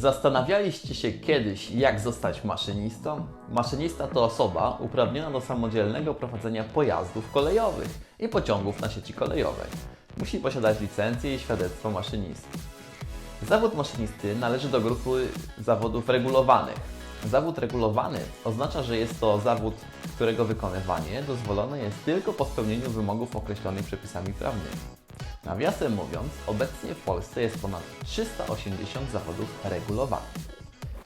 Zastanawialiście się kiedyś, jak zostać maszynistą? Maszynista to osoba uprawniona do samodzielnego prowadzenia pojazdów kolejowych i pociągów na sieci kolejowej. Musi posiadać licencję i świadectwo maszynisty. Zawód maszynisty należy do grupy zawodów regulowanych. Zawód regulowany oznacza, że jest to zawód, którego wykonywanie dozwolone jest tylko po spełnieniu wymogów określonych przepisami prawnymi. Nawiasem mówiąc, obecnie w Polsce jest ponad 380 zawodów regulowanych.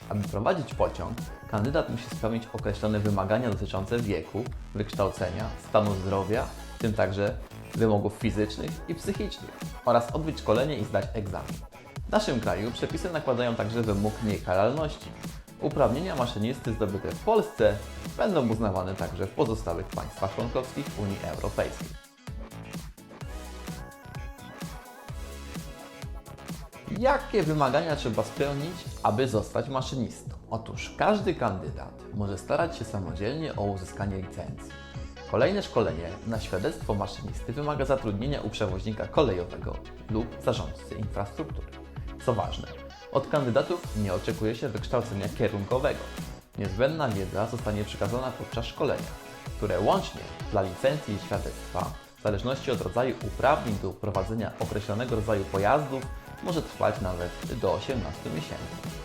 Aby prowadzić pociąg, kandydat musi spełnić określone wymagania dotyczące wieku, wykształcenia, stanu zdrowia, w tym także wymogów fizycznych i psychicznych oraz odbyć szkolenie i zdać egzamin. W naszym kraju przepisy nakładają także wymóg niekaralności. Uprawnienia maszynisty zdobyte w Polsce będą uznawane także w pozostałych państwach członkowskich Unii Europejskiej. Jakie wymagania trzeba spełnić, aby zostać maszynistą? Otóż każdy kandydat może starać się samodzielnie o uzyskanie licencji. Kolejne szkolenie na świadectwo maszynisty wymaga zatrudnienia u przewoźnika kolejowego lub zarządcy infrastruktury. Co ważne, od kandydatów nie oczekuje się wykształcenia kierunkowego. Niezbędna wiedza zostanie przekazana podczas szkolenia, które łącznie dla licencji i świadectwa, w zależności od rodzaju uprawnień do prowadzenia określonego rodzaju pojazdów, może trwać nawet do 18 miesięcy.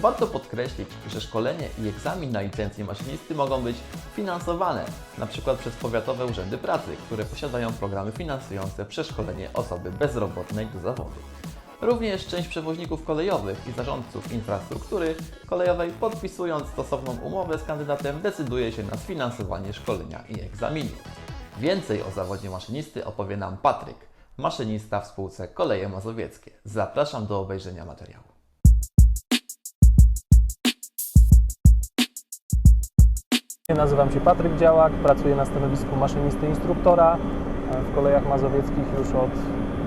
Warto podkreślić, że szkolenie i egzamin na licencję maszynisty mogą być finansowane np. przez powiatowe urzędy pracy, które posiadają programy finansujące przeszkolenie osoby bezrobotnej do zawodu. Również część przewoźników kolejowych i zarządców infrastruktury kolejowej podpisując stosowną umowę z kandydatem decyduje się na sfinansowanie szkolenia i egzaminu. Więcej o zawodzie maszynisty opowie nam Patryk, maszynista w spółce Koleje Mazowieckie. Zapraszam do obejrzenia materiału. Nazywam się Patryk Działak, pracuję na stanowisku maszynisty instruktora e, w kolejach mazowieckich już od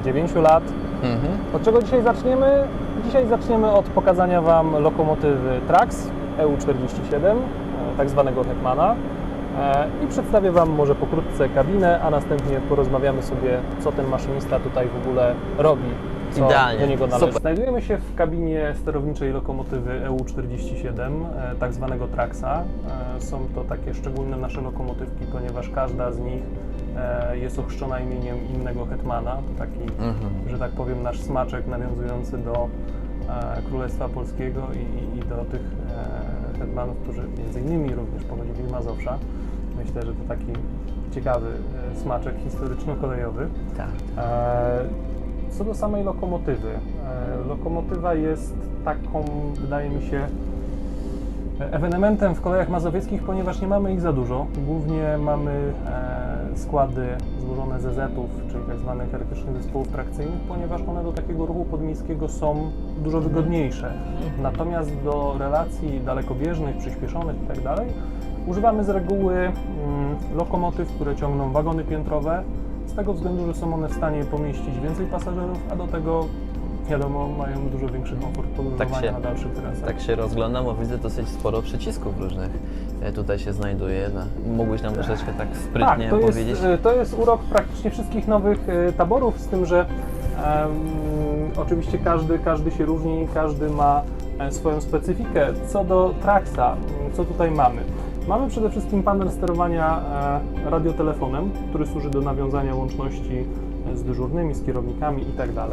9 lat. Od czego dzisiaj zaczniemy? Dzisiaj zaczniemy od pokazania Wam lokomotywy Trax EU47, e, tak zwanego Hetmana. E, I przedstawię Wam może pokrótce kabinę, a następnie porozmawiamy sobie, co ten maszynista tutaj w ogóle robi, co Idealnie. do niego należy. Super. Znajdujemy się w kabinie sterowniczej lokomotywy EU47, e, tak zwanego Traxa. E, Są to takie szczególne nasze lokomotywki, ponieważ każda z nich jest ochrzczona imieniem innego hetmana. Taki, że tak powiem, nasz smaczek nawiązujący do Królestwa Polskiego i, i- do tych hetmanów, którzy między innymi również pochodzili z Mazowsza. Myślę, że to taki ciekawy e, smaczek historyczno-kolejowy. Tak. E, Co do samej lokomotywy. e, Lokomotywa jest taką, wydaje mi się, ewenementem w kolejach mazowieckich, ponieważ nie mamy ich za dużo. Głównie mamy składy złożone ze Z-ów, czyli tak zwanych elektrycznych zespołów trakcyjnych, ponieważ one do takiego ruchu podmiejskiego są dużo wygodniejsze. Natomiast do relacji dalekobieżnych, przyspieszonych itd. używamy z reguły mm, lokomotyw, które ciągną wagony piętrowe, z tego względu, że są one w stanie pomieścić więcej pasażerów, a do tego wiadomo, mają dużo większy komfort podróżowania Tak się- na dalszych trasach. Tak się rozglądam, bo widzę dosyć sporo przycisków różnych e, tutaj się znajduje. No, Mógłbyś nam troszeczkę tak sprytnie tak, to powiedzieć? jest, to jest urok praktycznie wszystkich nowych e, taborów, z tym, że em, oczywiście każdy, każdy się różni, każdy ma e, swoją specyfikę. Co do Traxa, m, co tutaj mamy? Mamy przede wszystkim panel sterowania radiotelefonem, który służy do nawiązania łączności z dyżurnymi, z kierownikami itd.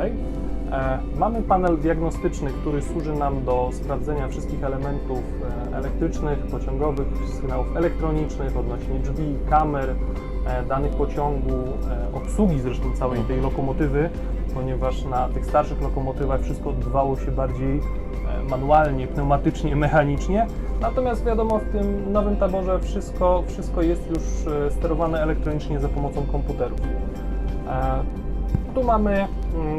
E, Mamy panel diagnostyczny, który służy nam do sprawdzenia wszystkich elementów e, elektrycznych, pociągowych, sygnałów elektronicznych odnośnie drzwi, kamer, e, danych pociągu, obsługi zresztą całej tej lokomotywy, ponieważ na tych starszych lokomotywach wszystko odbywało się bardziej manualnie, pneumatycznie, mechanicznie. Natomiast wiadomo, w tym nowym taborze wszystko, wszystko jest już sterowane elektronicznie za pomocą komputerów. Tu mamy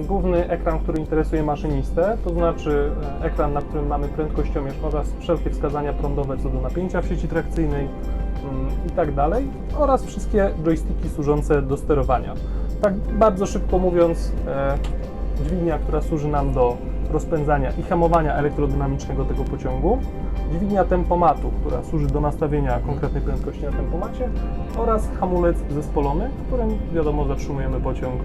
główny ekran, który interesuje maszynistę, to znaczy e, ekran, na którym mamy prędkościomierz oraz wszelkie wskazania prądowe co do napięcia w sieci trakcyjnej mm, i tak oraz wszystkie joysticki służące do sterowania. Tak bardzo szybko mówiąc, e, dźwignia, która służy nam do rozpędzania i hamowania elektrodynamicznego tego pociągu, dźwignia tempomatu, która służy do nastawienia konkretnej prędkości na tempomacie oraz hamulec zespolony, którym wiadomo zatrzymujemy pociąg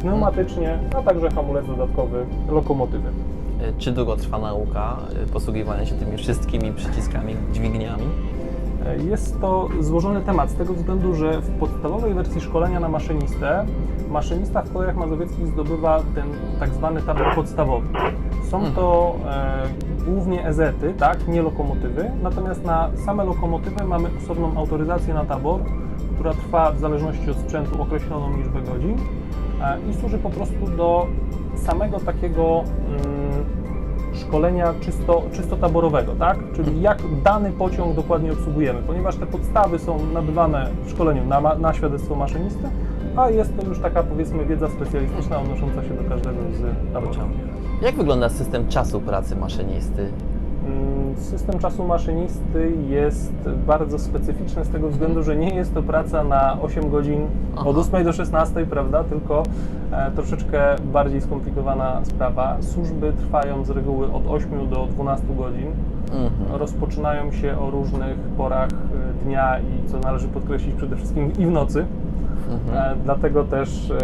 pneumatycznie, a także hamulec dodatkowy lokomotywy. Y, Czy długo trwa nauka y, posługiwania się tymi wszystkimi przyciskami, dźwigniami? E, Jest to złożony temat z tego względu, że w podstawowej wersji szkolenia na maszynistę maszynista w kolejach mazowieckich zdobywa ten tak zwany tabor podstawowy. Są to e, głównie ezety, tak, nie lokomotywy, natomiast na same lokomotywy mamy osobną autoryzację na tabor, która trwa w zależności od sprzętu określoną liczbę godzin e, i służy po prostu do samego takiego mm, szkolenia czysto, czysto taborowego, tak? Czyli jak dany pociąg dokładnie obsługujemy, ponieważ te podstawy są nabywane w szkoleniu na, na świadectwo maszynisty, a jest to już taka powiedzmy wiedza specjalistyczna odnosząca się do każdego z taborów. Jak wygląda system czasu pracy maszynisty? Mm, System czasu maszynisty jest bardzo specyficzny z tego względu, że nie jest to praca na 8 godzin Aha. od 8 do 16, prawda? Tylko e, troszeczkę bardziej skomplikowana sprawa. Służby trwają z reguły od 8 do 12 godzin. Mhm. Rozpoczynają się o różnych porach e, dnia i co należy podkreślić przede wszystkim i w nocy. Mhm. E, Dlatego też e,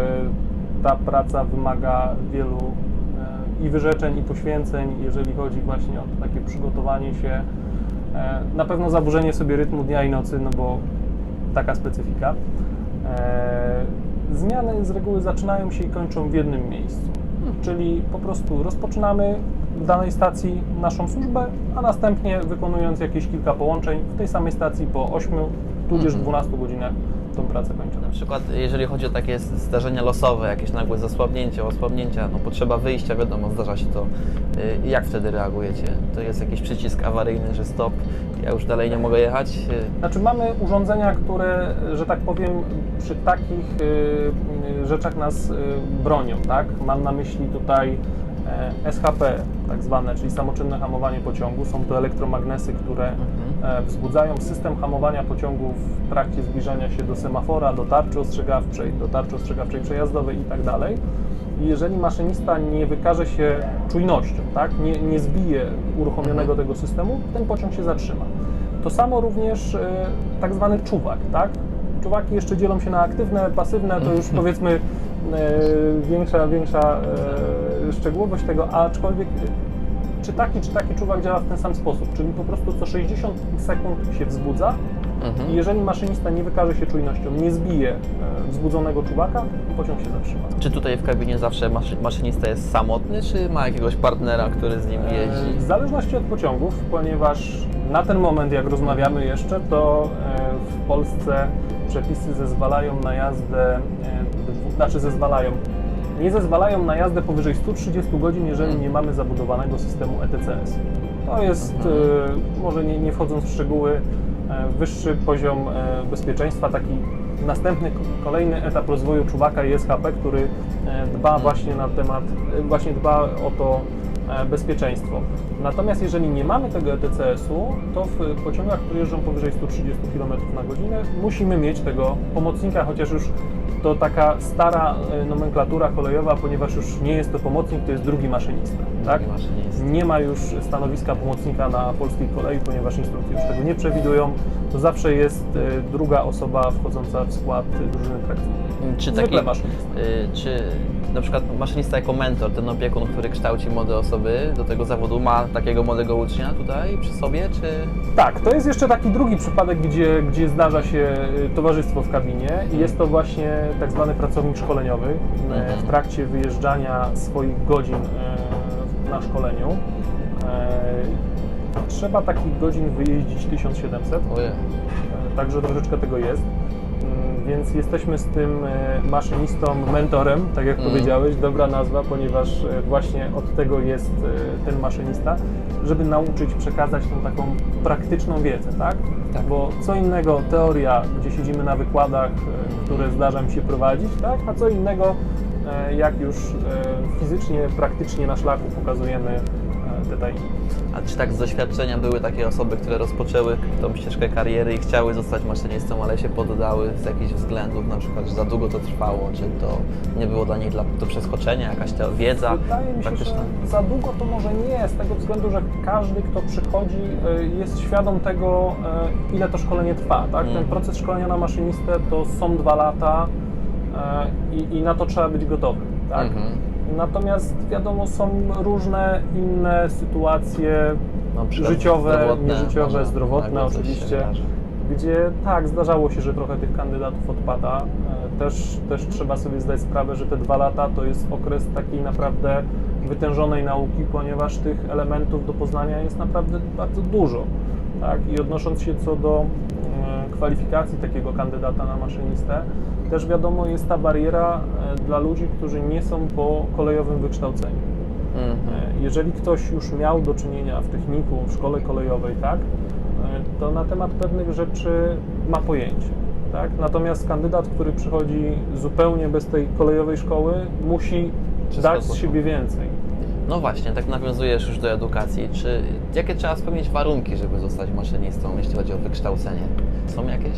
ta praca wymaga wielu i wyrzeczeń, i poświęceń, jeżeli chodzi właśnie o takie przygotowanie się. E, Na pewno zaburzenie sobie rytmu dnia i nocy, no bo taka specyfika. E, Zmiany z reguły zaczynają się i kończą w jednym miejscu. Czyli po prostu rozpoczynamy w danej stacji naszą służbę, a następnie wykonując jakieś kilka połączeń w tej samej stacji po 8 tudzież Mhm. 12 godzinach tą pracę kończymy. Na przykład, jeżeli chodzi o takie zdarzenia losowe, jakieś nagłe zasłabnięcia, osłabnięcia, no potrzeba wyjścia, wiadomo, zdarza się to. Y, Jak wtedy reagujecie? To jest jakiś przycisk awaryjny, że stop, ja już dalej nie mogę jechać? Znaczy mamy urządzenia, które, że tak powiem, przy takich y, y, rzeczach nas bronią, tak? Mam na myśli tutaj e, SHP, tak zwane, czyli samoczynne hamowanie pociągu. Są to elektromagnesy, które e, wzbudzają system hamowania pociągu w trakcie zbliżania się do semafora, do tarczy ostrzegawczej, do tarczy ostrzegawczej przejazdowej i tak dalej. I jeżeli maszynista nie wykaże się czujnością, tak? nie, nie zbije uruchomionego tego systemu, ten pociąg się zatrzyma. To samo również e, tak zwany czuwak, tak? Czuwaki jeszcze dzielą się na aktywne, pasywne, to już powiedzmy e, większa, większa e, szczegółowość tego, aczkolwiek e, czy taki, czy taki czuwak działa w ten sam sposób, czyli po prostu co 60 sekund się wzbudza Mhm. i jeżeli maszynista nie wykaże się czujnością, nie zbije e, wzbudzonego czuwaka, pociąg się zatrzyma. Czy tutaj w kabinie zawsze maszy, maszynista jest samotny, czy ma jakiegoś partnera, który z nim W jeździ? zależności od pociągów, ponieważ na ten moment, jak rozmawiamy jeszcze, to e, w Polsce przepisy zezwalają na jazdę, e, znaczy zezwalają, nie zezwalają na jazdę powyżej 130 godzin, jeżeli nie mamy zabudowanego systemu ETCS. To jest, e, może nie, nie wchodząc w szczegóły, e, wyższy poziom e, bezpieczeństwa, taki następny, kolejny etap rozwoju czuwaka i SHP, który dba właśnie na temat, właśnie dba o to bezpieczeństwo. Natomiast jeżeli nie mamy tego ETCS-u, to w pociągach, które jeżdżą powyżej 130 km na godzinę, musimy mieć tego pomocnika, chociaż już to taka stara e, nomenklatura kolejowa, ponieważ już nie jest to pomocnik, to jest drugi maszynista. Tak? Maszynista. Nie ma już stanowiska pomocnika na polskiej kolei, ponieważ instrukcje już tego nie przewidują. To zawsze jest e, druga osoba wchodząca w skład drużyny trakcyjnej. Czy Zwykle taki, maszynista. y, czy na przykład maszynista jako mentor, ten opiekun, który kształci młode osoby do tego zawodu, ma takiego młodego ucznia tutaj przy sobie, czy... Tak, to jest jeszcze taki drugi przypadek, gdzie, gdzie zdarza się y, towarzystwo w kabinie i jest to właśnie tak zwany pracownik szkoleniowy e, Mhm. w trakcie wyjeżdżania swoich godzin e, na szkoleniu. E, Trzeba takich godzin wyjeździć 1700, Ojej. e, także troszeczkę tego jest. Więc jesteśmy z tym e, maszynistą, mentorem, tak jak Mm. powiedziałeś, dobra nazwa, ponieważ e, właśnie od tego jest e, ten maszynista, żeby nauczyć przekazać tą taką praktyczną wiedzę, tak? Tak. Bo co innego teoria, gdzie siedzimy na wykładach, które zdarza mi się prowadzić, tak? A co innego, jak już fizycznie, praktycznie na szlaku pokazujemy tajniki. A czy tak z doświadczenia były takie osoby, które rozpoczęły tą ścieżkę kariery i chciały zostać maszynistą, ale się poddały z jakichś względów, na przykład, że za długo to trwało, czy to nie było dla nich dla, do przeskoczenia, jakaś ta wiedza Wydaje mi się, że praktyczna? za długo to może nie, z tego względu, że każdy, kto przychodzi, y, jest świadom tego, y, ile to szkolenie trwa. Tak? Ten Mhm. proces szkolenia na maszynistę to są dwa lata y, i, i na to trzeba być gotowym. Tak? Mhm. Natomiast wiadomo, są różne inne sytuacje, przykład Życiowe, zdrowotne, nieżyciowe, może zdrowotne oczywiście. gdzie tak, zdarzało się, że trochę tych kandydatów odpada. E, Też, też trzeba sobie zdać sprawę, że te dwa lata to jest okres takiej naprawdę wytężonej nauki, ponieważ tych elementów do poznania jest naprawdę bardzo dużo. Tak? I odnosząc się co do kwalifikacji takiego kandydata na maszynistę, też wiadomo jest ta bariera e, dla ludzi, którzy nie są po kolejowym wykształceniu. Mhm. E, Jeżeli ktoś już miał do czynienia w techniku, w szkole kolejowej, tak, e, to na temat pewnych rzeczy ma pojęcie. Tak? Natomiast kandydat, który przychodzi zupełnie bez tej kolejowej szkoły, musi dać z siebie więcej. No właśnie, tak nawiązujesz już do edukacji. Czy jakie trzeba spełnić warunki, żeby zostać maszynistą, jeśli chodzi o wykształcenie? Są jakieś?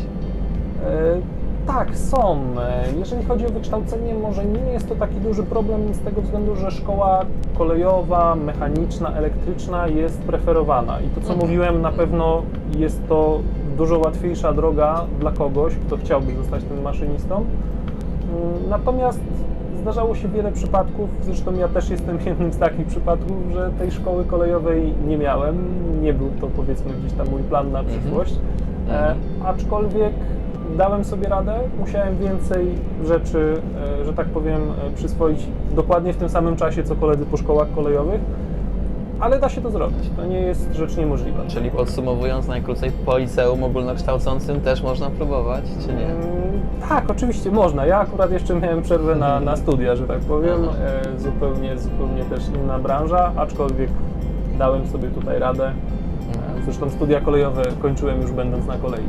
E, Tak, są. E, Jeżeli chodzi o wykształcenie, może nie jest to taki duży problem z tego względu, że szkoła kolejowa, mechaniczna, elektryczna jest preferowana. I to, co Mhm. mówiłem, na pewno jest to dużo łatwiejsza droga dla kogoś, kto chciałby zostać tym maszynistą. Mm, Natomiast zdarzało się wiele przypadków, zresztą ja też jestem jednym z takich przypadków, że tej szkoły kolejowej nie miałem. Nie był to powiedzmy gdzieś tam mój plan na Mhm. przyszłość. E, Mhm. aczkolwiek dałem sobie radę, musiałem więcej rzeczy, e, że tak powiem, e, przyswoić dokładnie w tym samym czasie, co koledzy po szkołach kolejowych, ale da się to zrobić. To nie jest rzecz niemożliwa. Czyli podsumowując najkrócej, po liceum ogólnokształcącym też można próbować, czy nie? Mm, Tak, oczywiście można. Ja akurat jeszcze miałem przerwę na, Mhm. na studia, że tak powiem. Aha. E, zupełnie, zupełnie też inna branża, aczkolwiek dałem sobie tutaj radę. Mhm. E, Zresztą studia kolejowe kończyłem już będąc na kolei.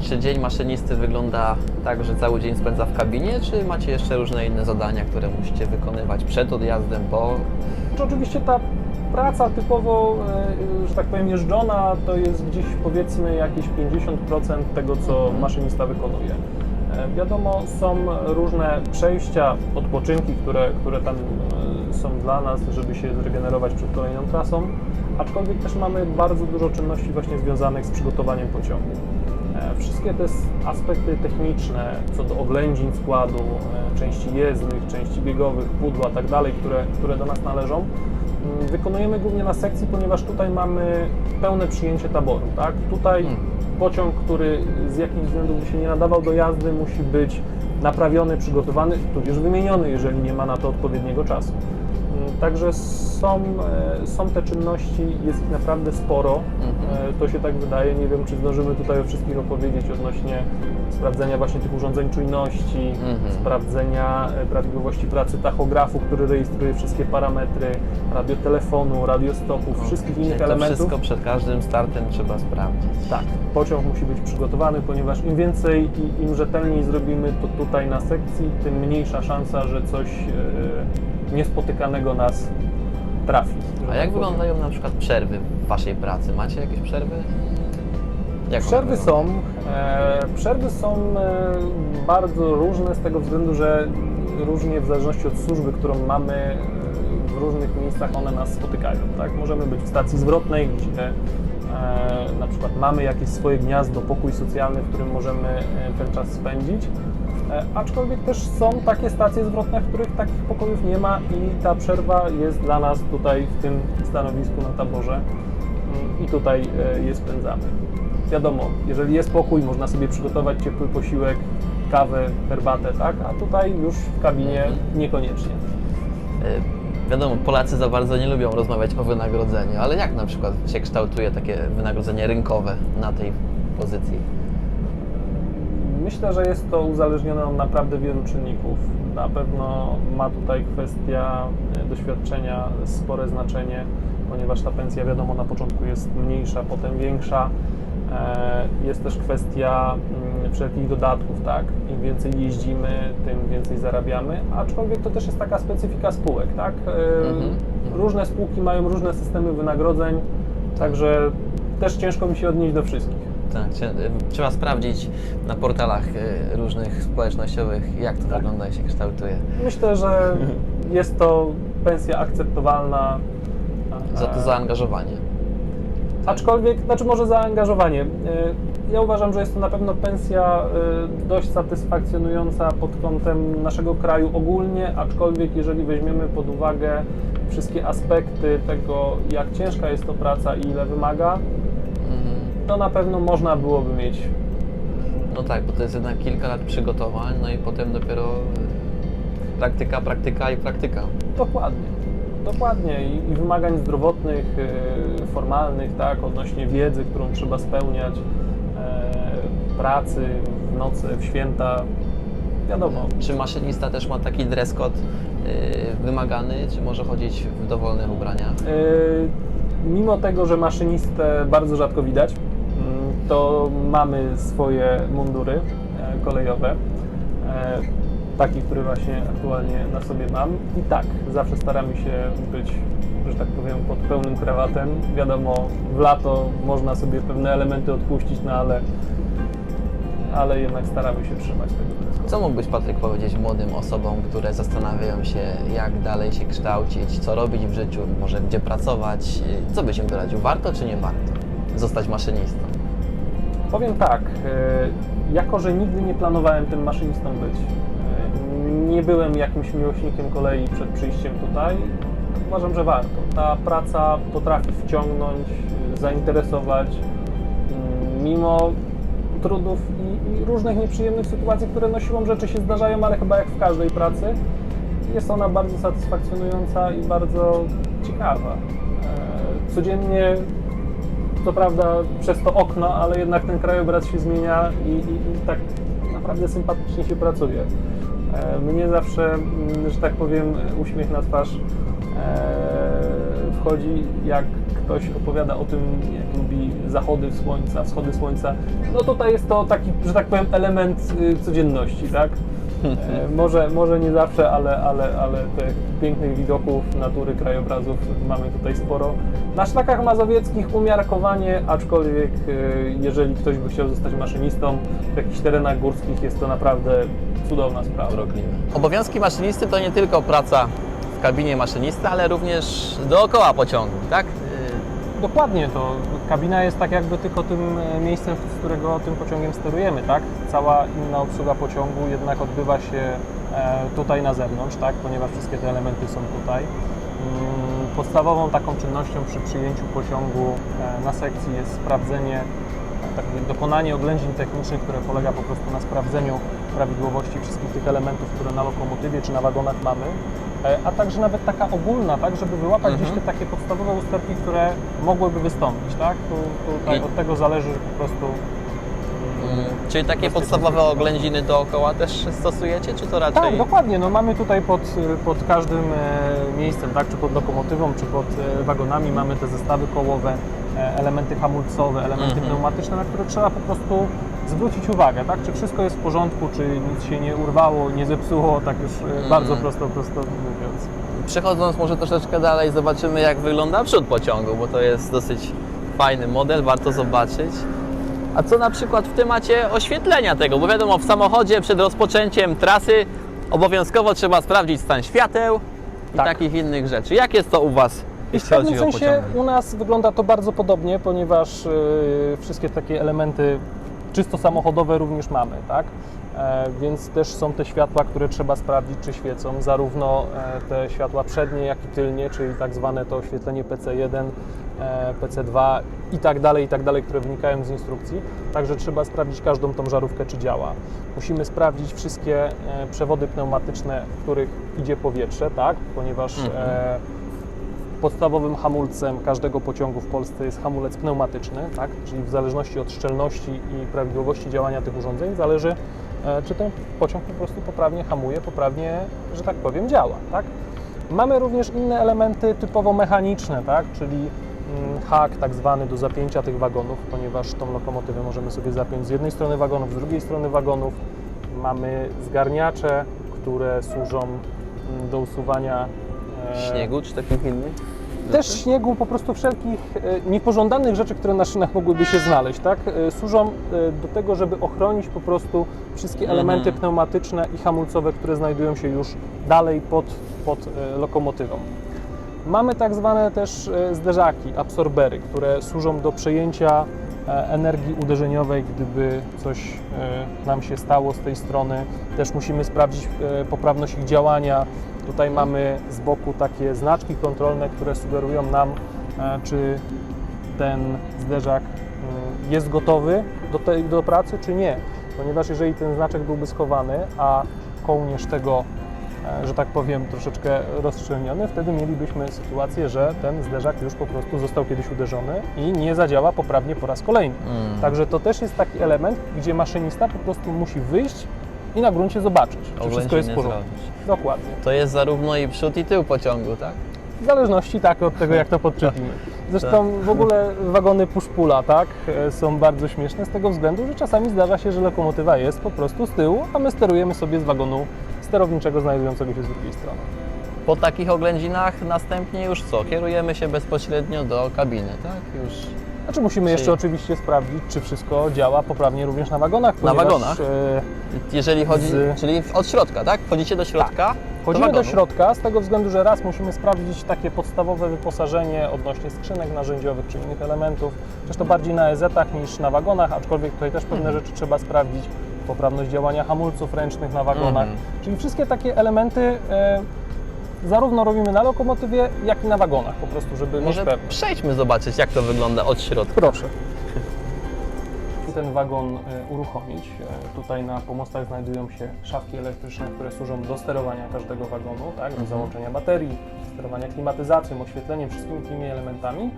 Y, Czy dzień maszynisty wygląda tak, że cały dzień spędza w kabinie, czy macie jeszcze różne inne zadania, które musicie wykonywać przed odjazdem, po? Czy oczywiście ta praca typowo, e, że tak powiem, jeżdżona to jest gdzieś powiedzmy jakieś 50% tego, co maszynista wykonuje. E, Wiadomo, są różne przejścia, odpoczynki, które, które tam e, są dla nas, żeby się zregenerować przed kolejną trasą, aczkolwiek też mamy bardzo dużo czynności właśnie związanych z przygotowaniem pociągu. Wszystkie te aspekty techniczne, co do oględzin składu, części jezdnych, części biegowych, pudła tak dalej, które, które do nas należą, wykonujemy głównie na sekcji, ponieważ tutaj mamy pełne przyjęcie taboru. Tak? Tutaj Hmm. pociąg, który z jakichś względów by się nie nadawał do jazdy, musi być naprawiony, przygotowany, tudzież wymieniony, jeżeli nie ma na to odpowiedniego czasu. Także są, e, są te czynności, jest ich naprawdę sporo. Mhm. E, To się tak wydaje. Nie wiem, czy zdążymy tutaj o wszystkich opowiedzieć odnośnie sprawdzenia właśnie tych urządzeń czujności, Mhm. sprawdzenia e, prawidłowości pracy tachografu, który rejestruje wszystkie parametry, radiotelefonu, radiostopów, wszystkich Czyli innych to elementów. wszystko przed każdym startem trzeba sprawdzić. Tak, pociąg musi być przygotowany, ponieważ im więcej i im rzetelniej zrobimy to tutaj na sekcji, tym mniejsza szansa, że coś e, niespotykanego nas trafi. A jak wyglądają na przykład przerwy w Waszej pracy? Macie jakieś przerwy? Jak Przerwy są. E, przerwy są e, bardzo różne z tego względu, że różnie w zależności od służby, którą mamy, e, w różnych miejscach one nas spotykają. Tak? Możemy być w stacji zwrotnej, gdzie e, na przykład mamy jakieś swoje gniazdo, pokój socjalny, w którym możemy e, ten czas spędzić. E, aczkolwiek też są takie stacje zwrotne, w których takich pokojów nie ma i ta przerwa jest dla nas tutaj w tym stanowisku na taborze Mm, i tutaj e, je spędzamy. Wiadomo, jeżeli jest pokój, można sobie przygotować ciepły posiłek, kawę, herbatę, tak? A tutaj już w kabinie niekoniecznie. Y, Wiadomo, Polacy za bardzo nie lubią rozmawiać o wynagrodzeniu, ale jak na przykład się kształtuje takie wynagrodzenie rynkowe na tej pozycji? Myślę, że jest to uzależnione od naprawdę wielu czynników. Na pewno ma tutaj kwestia e, doświadczenia spore znaczenie, ponieważ ta pensja, wiadomo, na początku jest mniejsza, potem większa. E, Jest też kwestia mm, wszelkich dodatków, tak? Im więcej jeździmy, tym więcej zarabiamy, aczkolwiek to też jest taka specyfika spółek, tak? E, Mhm. Różne spółki mają różne systemy wynagrodzeń, także też ciężko mi się odnieść do wszystkich. Tak, y, trzeba sprawdzić na portalach y, różnych społecznościowych, jak to Tak. wygląda i się kształtuje. Myślę, że jest to pensja akceptowalna. Za to zaangażowanie. Aczkolwiek, znaczy może zaangażowanie. E, Ja uważam, że jest to na pewno pensja e, dość satysfakcjonująca pod kątem naszego kraju ogólnie, aczkolwiek jeżeli weźmiemy pod uwagę wszystkie aspekty tego, jak ciężka jest to praca i ile wymaga. To na pewno można byłoby mieć. No tak, bo to jest jednak kilka lat przygotowań, no i potem dopiero y, praktyka, praktyka i praktyka. Dokładnie. Dokładnie i, i wymagań zdrowotnych, e, formalnych, tak, odnośnie wiedzy, którą trzeba spełniać, e, pracy w nocy, w święta. Wiadomo, Czy maszynista też ma taki dress code y, wymagany, czy może chodzić w dowolnych ubraniach? E, Mimo tego, że maszynistę bardzo rzadko widać, to mamy swoje mundury e, kolejowe. e, Taki, który właśnie aktualnie na sobie mam. I tak, zawsze staramy się być, że tak powiem, pod pełnym krawatem. Wiadomo, w lato można sobie pewne elementy odpuścić, no ale, ale jednak staramy się trzymać tego. Co mógłbyś, Patryk, powiedzieć młodym osobom, które zastanawiają się, jak dalej się kształcić, co robić w życiu, może gdzie pracować? Co byś im doradził? Warto czy nie warto zostać maszynistą? Powiem tak, e, jako że nigdy nie planowałem tym maszynistą być, e, nie byłem jakimś miłośnikiem kolei przed przyjściem tutaj, uważam, że warto. Ta praca potrafi wciągnąć, e, zainteresować, mm, mimo trudów i, i różnych nieprzyjemnych sytuacji, które no siłą rzeczy się zdarzają, ale chyba jak w każdej pracy, jest ona bardzo satysfakcjonująca i bardzo ciekawa. Codziennie co prawda przez to okno, ale jednak ten krajobraz się zmienia i, i, i tak naprawdę sympatycznie się pracuje. E, Mnie zawsze, mm, że tak powiem, uśmiech na twarz e, wchodzi, jak ktoś opowiada o tym, jak lubi zachody słońca, wschody słońca. No tutaj jest to taki, że tak powiem, element y, codzienności, tak? E, może, może nie zawsze, ale, ale, ale tych pięknych widoków, natury, krajobrazów mamy tutaj sporo. Na szlakach mazowieckich umiarkowanie, aczkolwiek e, jeżeli ktoś by chciał zostać maszynistą, w jakichś terenach górskich jest to naprawdę cudowna sprawa. Urokliwe. Obowiązki maszynisty to nie tylko praca w kabinie maszynisty, ale również dookoła pociągu, tak? Dokładnie, to kabina jest tak jakby tylko tym e, miejscem, z którego tym pociągiem sterujemy, tak? Cała inna obsługa pociągu jednak odbywa się e, tutaj na zewnątrz, tak? Ponieważ wszystkie te elementy są tutaj. Mm, Podstawową taką czynnością przy przyjęciu pociągu e, na sekcji jest sprawdzenie, e, tak jakby dokonanie oględzin technicznych, które polega po prostu na sprawdzeniu prawidłowości wszystkich tych elementów, które na lokomotywie czy na wagonach mamy, a także nawet taka ogólna, tak, żeby wyłapać Mhm. gdzieś te takie podstawowe usterki, które mogłyby wystąpić, tak? Tu, tutaj I- od tego zależy, że po prostu mm, Czyli takie podstawowe oględziny dookoła też stosujecie, czy to raczej? Tak, dokładnie. No, mamy tutaj pod, pod każdym e, miejscem, tak, czy pod lokomotywą, czy pod e, wagonami mamy te zestawy kołowe, e, elementy hamulcowe, elementy Mhm. pneumatyczne, na które trzeba po prostu zwrócić uwagę, tak, czy wszystko jest w porządku, czy nic się nie urwało, nie zepsuło, tak już e, bardzo prosto, prosto. Przechodząc może troszeczkę dalej, zobaczymy jak wygląda przód pociągu, bo to jest dosyć fajny model, warto zobaczyć. A co na przykład w temacie oświetlenia tego? Bo wiadomo, w samochodzie przed rozpoczęciem trasy obowiązkowo trzeba sprawdzić stan świateł i Tak. takich innych rzeczy. Jak jest to u Was, I w jeśli pewnym chodzi o sensie pociągi? u nas wygląda to bardzo podobnie, ponieważ e, wszystkie takie elementy czysto samochodowe również mamy, tak? E, więc też są te światła, które trzeba sprawdzić, czy świecą, zarówno e, te światła przednie, jak i tylnie, czyli tak zwane to oświetlenie PC1, e, PC2 i tak dalej, i tak dalej, które wynikają z instrukcji. Także trzeba sprawdzić każdą tą żarówkę, czy działa. Musimy sprawdzić wszystkie przewody pneumatyczne, w których idzie powietrze, tak? Ponieważ Mhm. e, Podstawowym hamulcem każdego pociągu w Polsce jest hamulec pneumatyczny, tak? czyli w zależności od szczelności i prawidłowości działania tych urządzeń zależy, czy ten pociąg po prostu poprawnie hamuje, poprawnie, że tak powiem, działa. Tak? Mamy również inne elementy typowo mechaniczne, tak? czyli mm, hak tak zwany do zapięcia tych wagonów, ponieważ tą lokomotywę możemy sobie zapiąć z jednej strony wagonów, z drugiej strony wagonów. Mamy zgarniacze, które służą mm, do usuwania e, Śniegu czy takich innych? Też śniegu, po prostu wszelkich e, niepożądanych rzeczy, które na szynach mogłyby się znaleźć, tak? E, Służą e, do tego, żeby ochronić po prostu wszystkie Mhm. elementy pneumatyczne i hamulcowe, które znajdują się już dalej pod, pod lokomotywą. Mamy tak zwane też zderzaki, absorbery, które służą do przejęcia energii uderzeniowej, gdyby coś e, nam się stało z tej strony. Też musimy sprawdzić e, poprawność ich działania. Tutaj mamy z boku takie znaczki kontrolne, które sugerują nam, e, czy ten zderzak jest gotowy do, tej, do pracy, czy nie. Ponieważ jeżeli ten znaczek byłby schowany, a kołnierz tego, e, że tak powiem, troszeczkę rozszczelniony, wtedy mielibyśmy sytuację, że ten zderzak już po prostu został kiedyś uderzony i nie zadziała poprawnie po raz kolejny. Mm. Także to też jest taki element, gdzie maszynista po prostu musi wyjść i na gruncie zobaczyć, czy wszystko jest w Oględziny porządku. zrobić. Dokładnie. To jest zarówno i przód i tył pociągu, tak? W zależności tak od tego, jak to podczepimy. Zresztą w ogóle wagony push-pula, tak, e, są bardzo śmieszne z tego względu, że czasami zdarza się, że lokomotywa jest po prostu z tyłu, a my sterujemy sobie z wagonu sterowniczego znajdującego się z drugiej strony. Po takich oględzinach następnie już co? Kierujemy się bezpośrednio do kabiny, tak? Już Znaczy musimy Czyli- jeszcze oczywiście sprawdzić, czy wszystko działa poprawnie również na wagonach. Na wagonach? e, Jeżeli chodzi, Z- czyli od środka, tak? Wchodzicie do środka? Wchodzimy do wagonu. środka z tego względu, że raz musimy sprawdzić takie podstawowe wyposażenie odnośnie skrzynek narzędziowych czy innych elementów. Chociaż to bardziej na EZ-ach niż na wagonach, aczkolwiek tutaj też pewne rzeczy trzeba sprawdzić. Poprawność działania hamulców ręcznych na wagonach. Mhm. Czyli wszystkie takie elementy e, zarówno robimy na lokomotywie, jak i na wagonach po prostu, żeby Może mieć pewność. przejdźmy zobaczyć, jak to wygląda od środka. Proszę. Ten wagon e, uruchomić. E, Tutaj na pomostach znajdują się szafki elektryczne, które służą do sterowania każdego wagonu, tak, do Mhm. załączenia baterii, sterowania klimatyzacją, oświetleniem, wszystkimi tymi elementami.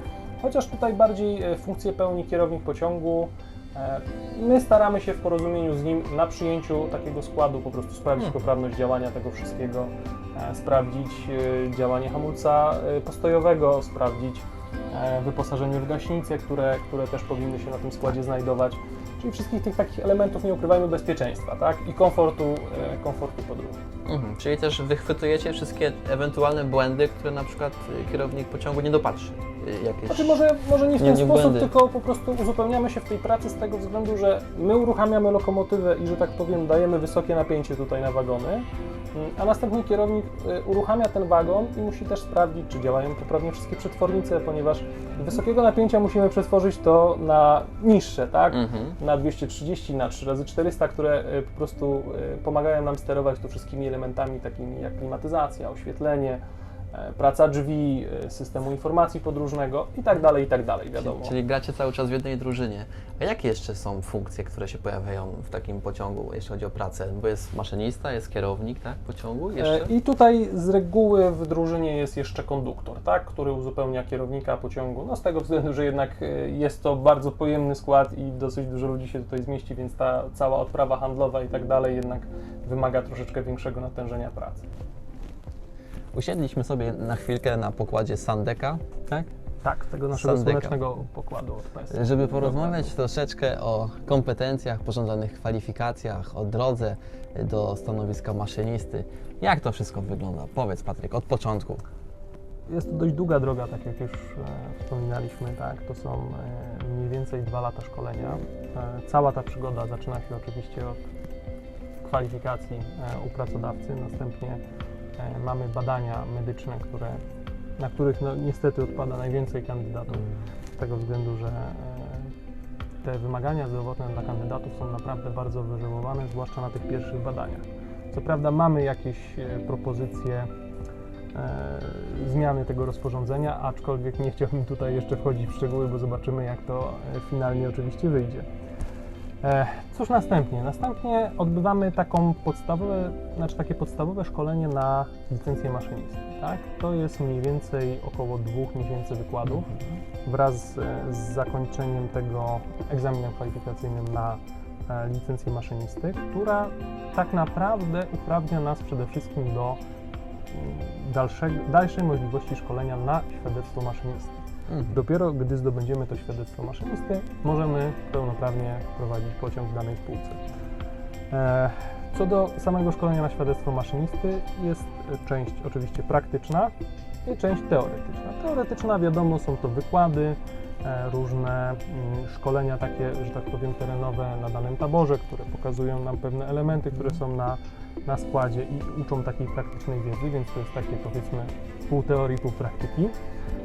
Chociaż tutaj bardziej funkcję pełni kierownik pociągu. E, My staramy się w porozumieniu z nim na przyjęciu takiego składu po prostu sprawdzić Mhm. poprawność działania tego wszystkiego, e, sprawdzić e, działanie hamulca postojowego, sprawdzić wyposażenie w gaśnice, które, które też powinny się na tym składzie znajdować. Czyli wszystkich tych takich elementów nie ukrywajmy bezpieczeństwa, tak? I komfortu, e, komfortu podróży. Mhm. Czyli też wychwytujecie wszystkie ewentualne błędy, które na przykład y, kierownik pociągu nie dopatrzy. Y, Jakieś... Znaczy może, może nie w Nie- ten nie sposób, błędy. tylko po prostu uzupełniamy się w tej pracy z tego względu, że my uruchamiamy lokomotywę i że tak powiem dajemy wysokie napięcie tutaj na wagony, a następnie kierownik y, uruchamia ten wagon i musi też sprawdzić, czy działają poprawnie wszystkie przetwornice, ponieważ wysokiego napięcia musimy przetworzyć to na niższe, tak? Mhm. na 230, na 3x400, które y, po prostu pomagają nam sterować tu wszystkimi elementami takimi jak klimatyzacja, oświetlenie, e, praca drzwi, y, systemu informacji podróżnego i tak dalej, i tak dalej, wiadomo. Czyli, czyli gracie cały czas w jednej drużynie. A jakie jeszcze są funkcje, które się pojawiają w takim pociągu, jeśli chodzi o pracę? Bo jest maszynista, jest kierownik, tak? Pociągu jeszcze? E, I tutaj z reguły w drużynie jest jeszcze konduktor, tak, który uzupełnia kierownika pociągu, no z tego względu, że jednak e, jest to bardzo pojemny skład i dosyć dużo ludzi się tutaj zmieści, więc ta cała odprawa handlowa i tak dalej jednak wymaga troszeczkę większego natężenia pracy. Usiedliśmy sobie na chwilkę na pokładzie Sandeka, tak? Tak, tego naszego Sandyka. słonecznego pokładu od. Żeby porozmawiać troszeczkę o kompetencjach, pożądanych kwalifikacjach, o drodze do stanowiska maszynisty. Jak to wszystko wygląda? Powiedz Patryk, od początku. Jest to dość długa droga, tak jak już e, wspominaliśmy, tak, to są e, mniej więcej dwa lata szkolenia. E, cała ta przygoda zaczyna się oczywiście od kwalifikacji e, u pracodawcy, następnie mamy badania medyczne, które, na których no, niestety odpada najwięcej kandydatów, z tego względu, że e, te wymagania zdrowotne dla kandydatów są naprawdę bardzo wyżyłowane, zwłaszcza na tych pierwszych badaniach. Co prawda mamy jakieś e, propozycje e, zmiany tego rozporządzenia, aczkolwiek nie chciałbym tutaj jeszcze wchodzić w szczegóły, bo zobaczymy jak to e, finalnie oczywiście wyjdzie. E, Cóż następnie? Następnie odbywamy taką podstawowe, znaczy takie podstawowe szkolenie na licencję maszynisty. Tak? To jest mniej więcej około dwóch miesięcy wykładów wraz z, zakończeniem tego egzaminem kwalifikacyjnym na e, licencję maszynisty, która tak naprawdę uprawnia nas przede wszystkim do mm, dalszego, dalszej możliwości szkolenia na świadectwo maszynisty. Mhm. Dopiero gdy zdobędziemy to świadectwo maszynisty, możemy pełnoprawnie prowadzić pociąg w danej spółce. E, Co do samego szkolenia na świadectwo maszynisty, jest część oczywiście praktyczna i część teoretyczna. Teoretyczna, wiadomo, są to wykłady, e, różne mm, szkolenia takie, że tak powiem, terenowe na danym taborze, które pokazują nam pewne elementy, które są na, na składzie i uczą takiej praktycznej wiedzy, więc to jest takie powiedzmy pół teorii, pół praktyki.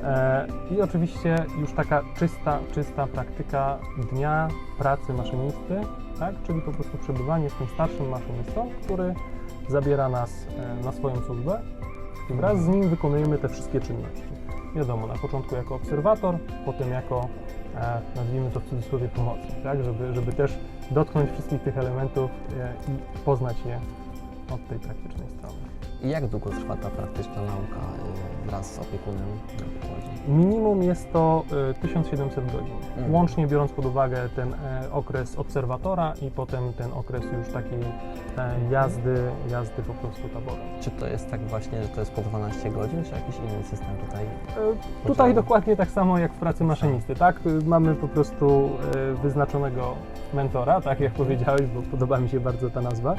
E, I oczywiście już taka czysta, czysta praktyka dnia pracy maszynisty, tak? czyli po prostu przebywanie z tym starszym maszynistą, który zabiera nas e, na swoją służbę i wraz z nim wykonujemy te wszystkie czynności. Wiadomo, na początku jako obserwator, potem jako, e, nazwijmy to w cudzysłowie, pomocnik, tak? żeby, żeby też dotknąć wszystkich tych elementów i poznać je od tej praktycznej strony. I jak długo trwa ta praktyczna nauka y, wraz z opiekunem na pokładzie? Minimum jest to y, 1700 godzin, Mhm. łącznie biorąc pod uwagę ten e, okres obserwatora i potem ten okres już takiej e, jazdy, jazdy po prostu taborem. Czy to jest tak właśnie, że to jest po 12 godzin, czy jakiś inny system tutaj? E, Tutaj dokładnie tak samo jak w pracy maszynisty, tak? Y, Mamy po prostu wyznaczonego mentora, tak jak powiedziałeś, bo podoba mi się bardzo ta nazwa,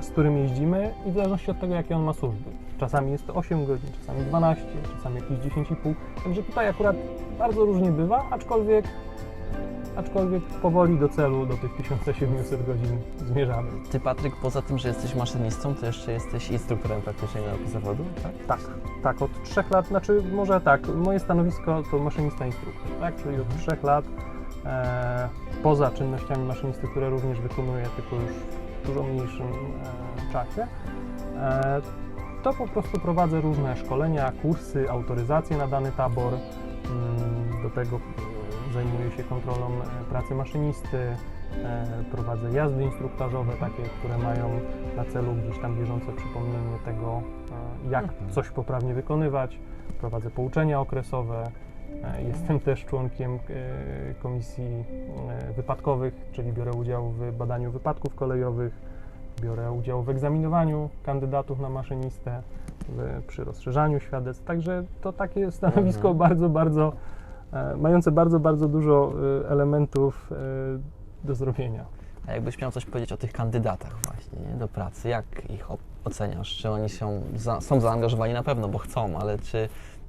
z którym jeździmy i w zależności od tego, jakie on ma służby. Czasami jest to 8 godzin, czasami 12, czasami jakieś 10,5. Także tutaj akurat bardzo różnie bywa, aczkolwiek, aczkolwiek powoli do celu, do tych 1700 godzin zmierzamy. Ty Patryk, poza tym, że jesteś maszynistą, to jeszcze jesteś instruktorem praktycznej nauki zawodu, tak? Tak, tak, od trzech lat, znaczy może tak, moje stanowisko to maszynista instruktor, tak, czyli od trzech lat e, poza czynnościami maszynisty, które również wykonuję, tylko już dużo mniejszym e, czasie, e, to po prostu prowadzę różne szkolenia, kursy, autoryzacje na dany tabor, mm, do tego e, zajmuję się kontrolą pracy maszynisty, prowadzę jazdy instruktażowe, takie, które mają na celu gdzieś tam bieżące przypomnienie tego, jak Mhm. coś poprawnie wykonywać. Prowadzę pouczenia okresowe. E, Jestem też członkiem e, komisji e, wypadkowych, czyli biorę udział w badaniu wypadków kolejowych, biorę udział w egzaminowaniu kandydatów na maszynistę, w, przy rozszerzaniu świadectw. Także to takie stanowisko Mhm. bardzo, bardzo, mające bardzo, bardzo dużo elementów do zrobienia. A jakbyś miał coś powiedzieć o tych kandydatach właśnie nie, do pracy, jak ich oceniasz? Czy oni są, za, są zaangażowani na pewno, bo chcą, ale czy,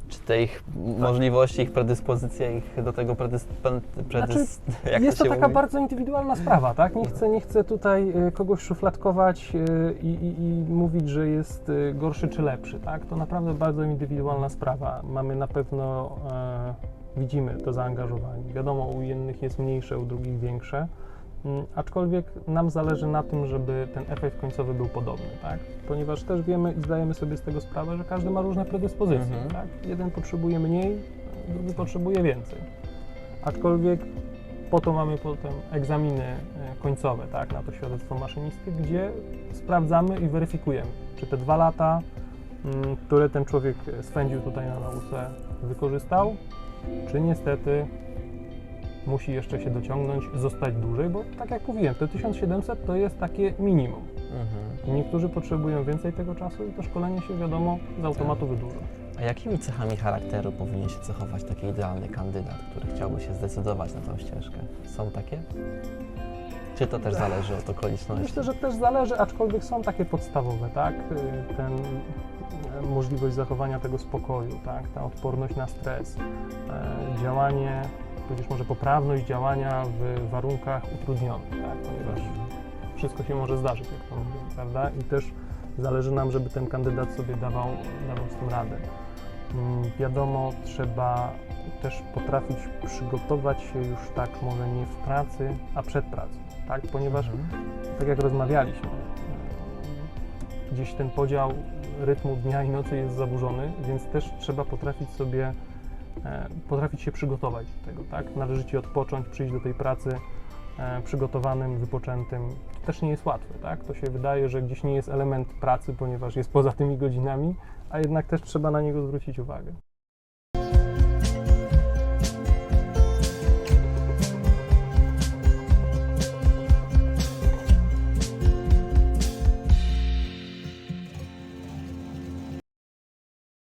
czy te ich możliwości, ich predyspozycje, ich do tego predys, jak Jest to, się taka mówi? bardzo indywidualna sprawa, tak? Nie chcę, nie chcę tutaj e, kogoś szufladkować e, i, i, i mówić, że jest e, gorszy czy lepszy, tak? To naprawdę bardzo indywidualna sprawa. Mamy na pewno, e, widzimy to zaangażowanie. Wiadomo, u jednych jest mniejsze, u drugich większe. Mm, Aczkolwiek nam zależy na tym, żeby ten efekt końcowy był podobny, tak? Ponieważ też wiemy i zdajemy sobie z tego sprawę, że każdy ma różne predyspozycje, Mhm. tak? Jeden potrzebuje mniej, drugi potrzebuje więcej. Aczkolwiek po to mamy potem egzaminy e, końcowe, tak, na to świadectwo maszynisty, gdzie sprawdzamy i weryfikujemy, czy te dwa lata, mm, które ten człowiek spędził tutaj na nauce, wykorzystał, czy niestety musi jeszcze się dociągnąć, zostać dłużej, bo tak jak mówiłem, te 1700 to jest takie minimum. Mhm. Niektórzy potrzebują więcej tego czasu i to szkolenie się, wiadomo, z automatu wydłuża. A jakimi cechami charakteru powinien się cechować taki idealny kandydat, który chciałby się zdecydować na tą ścieżkę? Są takie? Czy to też zależy od okoliczności? Myślę, że też zależy, aczkolwiek są takie podstawowe, tak? Ten y, możliwość zachowania tego spokoju, tak? Ta odporność na stres, e, działanie, tudzież może poprawność działania w warunkach utrudnionych, tak? Ponieważ wszystko się może zdarzyć, jak to mówimy, prawda? I też zależy nam, żeby ten kandydat sobie dawał, dawał z tym radę. Mm, Wiadomo, trzeba też potrafić przygotować się już tak, może nie w pracy, a przed pracą, tak? Ponieważ Mhm. tak jak rozmawialiśmy, gdzieś ten podział rytmu dnia i nocy jest zaburzony, więc też trzeba potrafić sobie, potrafić się przygotować do tego, tak? Należycie odpocząć, przyjść do tej pracy e, przygotowanym, wypoczętym. To też nie jest łatwe, tak? To się wydaje, że gdzieś nie jest element pracy, ponieważ jest poza tymi godzinami, a jednak też trzeba na niego zwrócić uwagę.